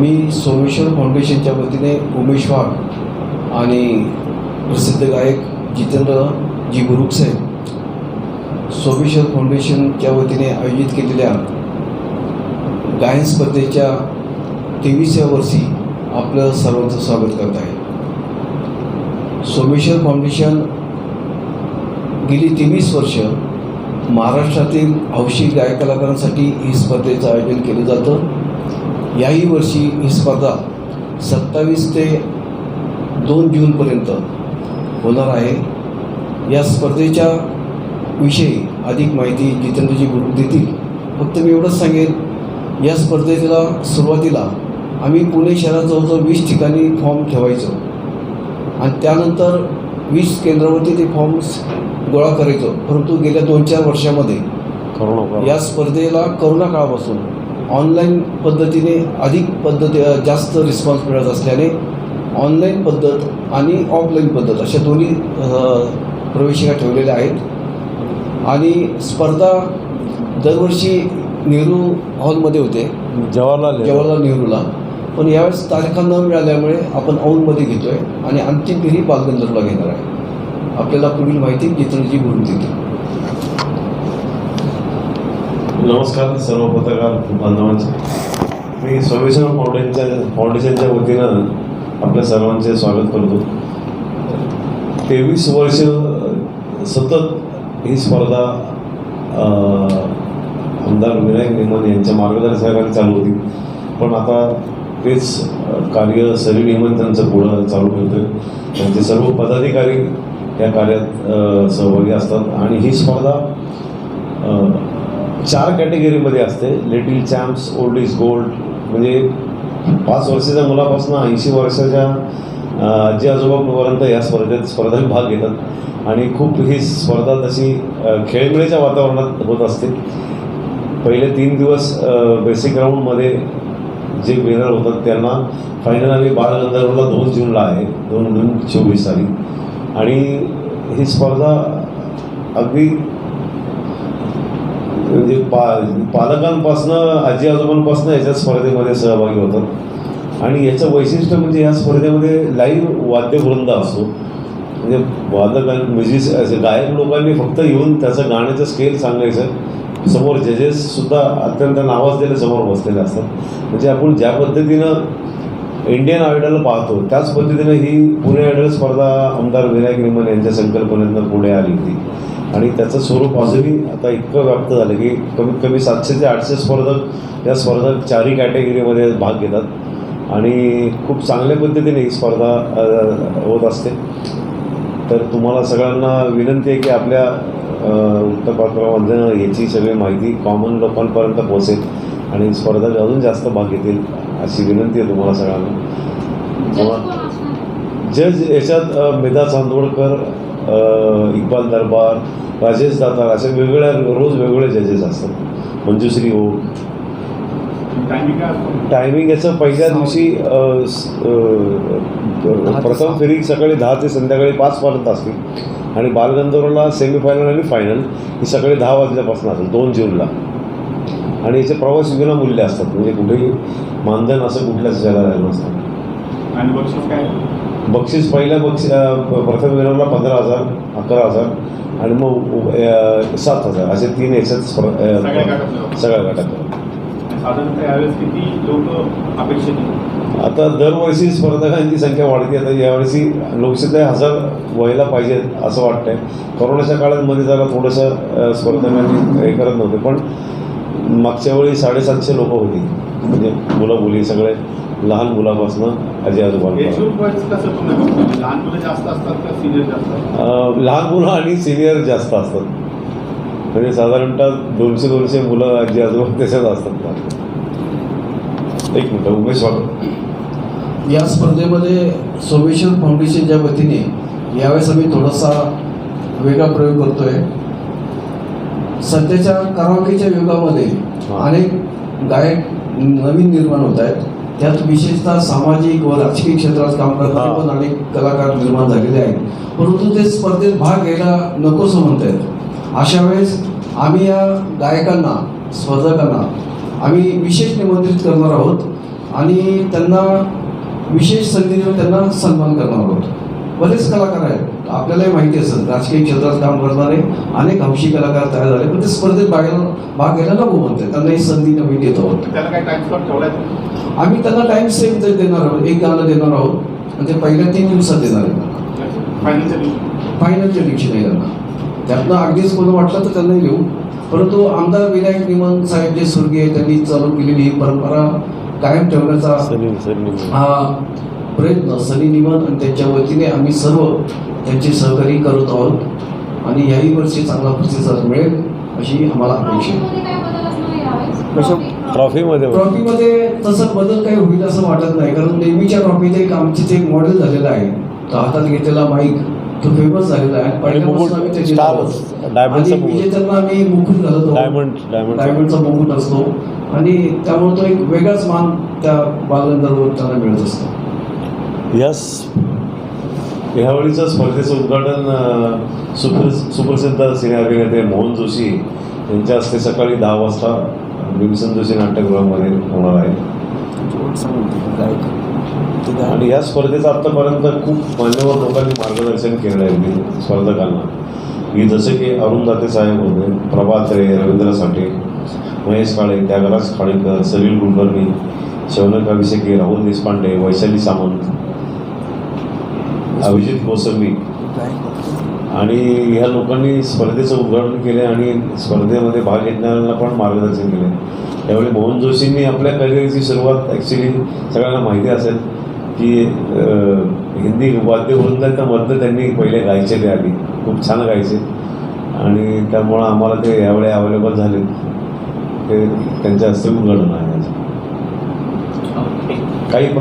मी सोमेश्वर फाउंडेशनच्या वतीने उमेश वाघ आणि प्रसिद्ध गायक जितेंद्र जी बुरुक सोमेश्वर फाउंडेशनच्या वतीने आयोजित केलेल्या गायन स्पर्धेच्या तेवीसव्या वर्षी आपलं सर्वांचं स्वागत करत आहे. सोमेश्वर फाउंडेशन गेली तेवीस वर्ष महाराष्ट्रातील हौशी गायक कलाकारांसाठी ही स्पर्धेचं आयोजन केलं जातं. याही वर्षी ही स्पर्धा सत्तावीस ते दोन जूनपर्यंत होणार आहे. या स्पर्धेच्या विषयी अधिक माहिती जितेंद्रजी गुरु देतील. फक्त मी एवढंच सांगेन या स्पर्धेला सुरुवातीला आम्ही पुणे शहरात जवळजवळ वीस ठिकाणी फॉर्म ठेवायचो. आणि त्यानंतर वीस केंद्रावरती ते फॉर्म्स गोळा करायचो. परंतु गेल्या दोन चार वर्षामध्ये या स्पर्धेला करोना काळापासून ऑनलाईन पद्धतीने अधिक पद्धती जास्त रिस्पॉन्स मिळत असल्याने ऑनलाईन पद्धत आणि ऑफलाईन पद्धत अशा दोन्ही प्रवेशिका ठेवलेल्या आहेत. आणि स्पर्धा दरवर्षी नेहरू हॉलमध्ये होते. जवाहरलाल जवाहरलाल नेहरूला. पण यावेळेस तारखा न मिळाल्यामुळे आपण औंधमध्ये घेतोय आणि अंतिम फेरी बालगंधर्वला घेणार आहे. आपल्याला पुढील माहिती जितेंद्रजी बोलून देतील. नमस्कार सर्व पत्रकार बांधवांचे. मी सोमेश्वर फाउंडेशनच्या फाउंडेशनच्या वतीनं आपल्या सर्वांचे स्वागत करतो. तेवीस वर्ष सतत ही स्पर्धा आमदार विनायक नेमन यांच्या मार्गदर्शकाने चालू होती. पण आता तेच कार्य सरी नेमन त्यांचं पुढं चालू करतं त्यांचे सर्व पदाधिकारी या कार्यात सहभागी असतात. आणि ही स्पर्धा चार कॅटेगरीमध्ये असते. Little champs old is gold म्हणजे पाच वर्षाच्या मुलापासून ऐंशी वर्षाच्या अं, आजी आजोबापर्यंत या स्पर्धेत स्पर्धेत भाग घेतात. आणि खूप ही स्पर्धा तशी अं, खेळमेळीच्या वातावरणात होत असते. पहिले तीन दिवस बेसिक राऊंडमध्ये जे विनर होतात त्यांना फायनल आम्ही बालगंधर्वला दोन जूनला आहे. दोन जून चोवीस साली. आणि ही स्पर्धा अगदी पा पालकांपासनं आजी आजोबांपासनं याच्या स्पर्धेमध्ये सहभागी होतात. आणि याचं वैशिष्ट्य म्हणजे या स्पर्धेमध्ये लाईव्ह वाद्यवृंद असतो. म्हणजे वादक म्युझिस म्हणजे गायक लोकांनी फक्त येऊन त्याचं गाण्याचं स्केल सांगायचं. समोर जजेससुद्धा अत्यंत नावाजलेले समोर बसलेले असतात. म्हणजे आपण ज्या पद्धतीनं इंडियन आयडल पाहतो. त्याच पद्धतीनं ही पुणे आयडल स्पर्धा आमदार विनायक निमन यांच्या संकल्पनेतनं पुढे आली होती. आणि त्याचं स्वरूप अजूनही आता इतकं व्याप्त झालं की कमीत कमी सातशे ते आठशे स्पर्धक या स्पर्धक चारही कॅटेगरीमध्ये भाग घेतात. आणि खूप चांगल्या पद्धतीने ही स्पर्धा होत असते. तर तुम्हाला सगळ्यांना विनंती आहे की आपल्या अ, वृत्तपत्रामधनं याची सगळी माहिती कॉमन लोकांपर्यंत पोहोचेल आणि स्पर्धा अजून जास्त भाग घेतील. अशी विनंती आहे तुम्हाला सगळ्यांना. जज याच्यात मेधा चांदोडकर अ, इक्बाल दरबार राजेश दातार असे वेगवेगळ्या रोज वेगवेगळे जजेस असतात. मंजुश्री हो. टायमिंग याचं पहिल्या दिवशी प्रथम फेरी सकाळी दहा ते संध्याकाळी पाचपर्यंत असते. आणि बालगंधर्वला सेमीफायनल आणि फायनल ही सकाळी दहा वाजल्यापासून असेल दोन जूनला. आणि याचे प्रवास विनामूल्य असतात. म्हणजे कुठेही मानधन असं कुठल्याच जगाला नसतं. आणि बक्षीस काय? बक्षीस पहिल्या बक्षी अ, प- प्रथम विनरला पंधरा हजार अकरा हजार आणि मग सात हजार. असे तीन याच्यात सगळ्या गटात साधारणतः यावेळेस किती लोक अपेक्षित? आता दरवर्षी स्पर्धकांची संख्या वाढते. आता यावर्षी लोकसंख्या हजार व्हायला पाहिजेत असं वाटतंय. कोरोनाच्या काळामध्ये जरा थोडंसं स्पर्धकांनी हे करत नव्हते. पण मागच्या वेळी साडेसातशे लोक होती. म्हणजे मुलं मुली सगळे लहान मुलापासून आजी आजोबा? म्हणजे लहान मुलं जास्त असतात का सिनियर जास्त असतात? अ, लहान मुलं आणि सिनियर जास्त असतात. म्हणजे साधारणतः दोनशे दोनशे मुलं आजी आजोबा त्याच्यात असतात. एक मिनटं उमेश वाटत या स्पर्धेमध्ये सोमेश्वर फाउंडेशनच्या वतीने यावेळेस आम्ही थोडासा वेगळा प्रयोग करतोय. सध्याच्या करावकीच्या युगामध्ये. अनेक गायक नवीन निर्माण होत आहेत त्यात विशेषतः सामाजिक व राजकीय क्षेत्रात काम करणारे हा. पण अनेक कलाकार निर्माण झालेले आहेत परंतु ते स्पर्धेत भाग घ्यायला नकोसं म्हणतायत अशा वेळेस आम्ही या गायकांना स्पर्धकांना आम्ही विशेष निमंत्रित करणार आहोत आणि त्यांना विशेष संधी देऊन त्यांना सन्मान करणार आहोत बरेच कलाकार आहेत. आपल्यालाही माहिती असेल राजकीय क्षेत्रात काम करणारे अनेक हौशी कलाकार तयार झाले पण ते स्पर्धेत भागायला भाग घ्यायला नको म्हणते. त्यांना ही संधी नवी देत आहोत? आम्ही त्यांना टाइम सेम देणार आहोत. एक गाणं देणार आहोत. म्हणजे पहिल्या तीन दिवसात देणार आहे फायनलच्या दिवशी. नाही त्यांना त्यातनं अगदीच कोणी वाटलं तर त्यांनाही घेऊ परंतु आमदार विनायक निमन साहेब जे स्वर्गीय आहेत, त्यांनी चालू केलेली ही परंपरा कायम ठेवण्याचा हा प्रयत्न सनी निमन आणि त्यांच्या वतीने आम्ही सर्व त्यांचे सहकारी करत आहोत आणि याही वर्षी चांगला प्रतिसाद मिळेल अशी आम्हाला अपेक्षा आहे. कशा- ट्रॉफीमध्ये ट्रॉफीमध्ये तसं बदल काही होईल असं वाटत नाही कारण नेहमीच्या ट्रॉफीत एक आमचे ते एक मॉडेल झालेलं आहे. तो हातात घेतलेला माईक तो फेमस झालेला आहे. पहिल्यापासून आम्ही ते स्टार, देत आहोत. डायमंडचा आणि मुकुट. विजेत्यांना आम्ही मुकुट घालतो डायमंड डायमंड डायमंडचा मुकुट असतो. आणि त्यामुळे तो एक वेगळाच मान त्या बालगंधर्व त्यांना मिळत असतो. यस ह्यावेळीचं स्पर्धेचं उद्घाटन सुप्र सुप्रसिद्ध सिने अभिनेते मोहन जोशी यांच्या हस्ते सकाळी दहा वाजता भीमसेन जोशी नाट्यगृहामध्ये होणार आहे. काय आणि या स्पर्धेचं आत्तापर्यंत खूप मान्यवर लोकांनी मार्गदर्शन केलं आहे स्पर्धकांना. की जसे की अरुण दाते साहेब होते प्रभात रे रवींद्र साठे महेश काळे त्यागराज खाडेकर सलील कुलकर्णी शौनक अभिषेकी राहुल देशपांडे वैशाली सामंत अभिजित काय आणि ह्या लोकांनी स्पर्धेचं उद्घाटन केले आणि स्पर्धेमध्ये भाग घेणाऱ्यांना पण मार्गदर्शन केले. त्यावेळी मोहन जोशींनी आपल्या करिअरची सुरुवात ॲक्च्युली सगळ्यांना माहिती असेल की हिंदी वाद्यवृंदाच्यामधनं त्यांनी पहिले गायचे ते आधी. खूप छान गायचे. आणि त्यामुळं आम्हाला ते यावेळी अवेलेबल झाले ते त्यांच्या हस्ते उद्घाटन आहे. काही